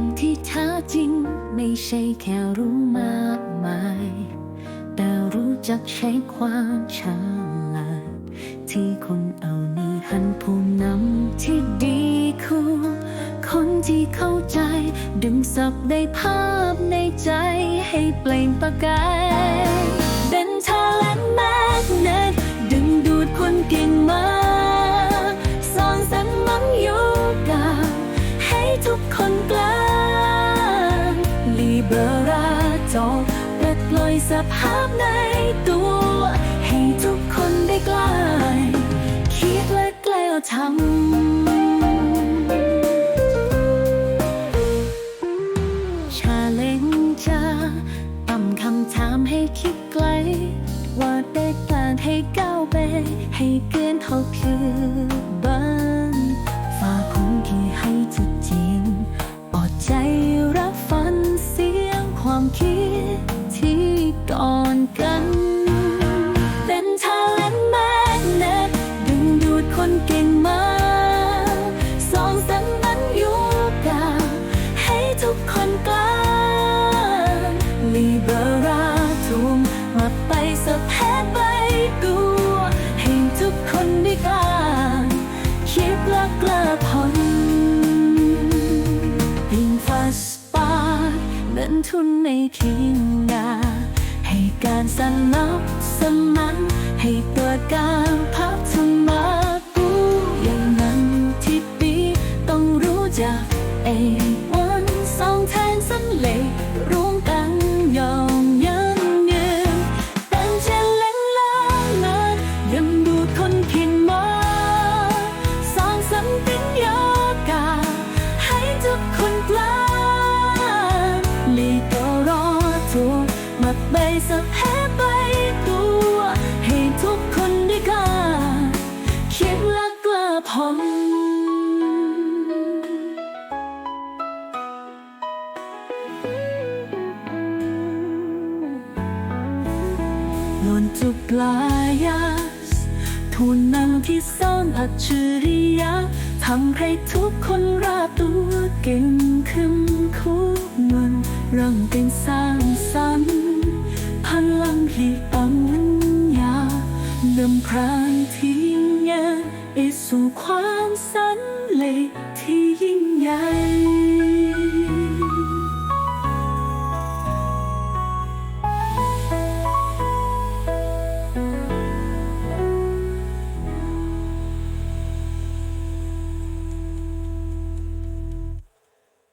คำที่แท้จริงไม่ใช่แค่รู้มากมาย แต่รู้จักใช้ความฉลาดที่คน ที่เข้าใจ ดึงสับได้ภาพในใจให้เปล่งประกายเป็นทาเลนแมกเนตดึงดูดคนเก่งมาสอนสรรค์มันอยู่กับให้ทุกคนกล้าลีเบราโตปลดปล่อยสภาพในตัว ให้ทุกคนได้กล้าคิดและกล้าทำำให้คิดไกล ว่าได้การให้ก้าวไป ให้เกินเท่าคือบ้านฝากคนที่ให้จุดจริงปลอดใจรับฟันเสียงความคิดที่ก่อนกัน กล้า คิดและกล้าผ่อนยิงฟาสปาร์เงินทุนในทิ้งงาให้การสนับสนันให้เกิดการ สะแพ้ไปตัว ให้ทุกคนได้กล้าคิดและกล้าผ่อนหล่นจุกลายาทุนนำที่ซ่อนอัจฉริยะทำให้ทุกคนราบตัวเก่งขึ้นคู่มันเริ่มเป็นสา นำพรานที่ยิ่งใหญ่ไปสู่ความสันเลที่ยิ่งใหญ่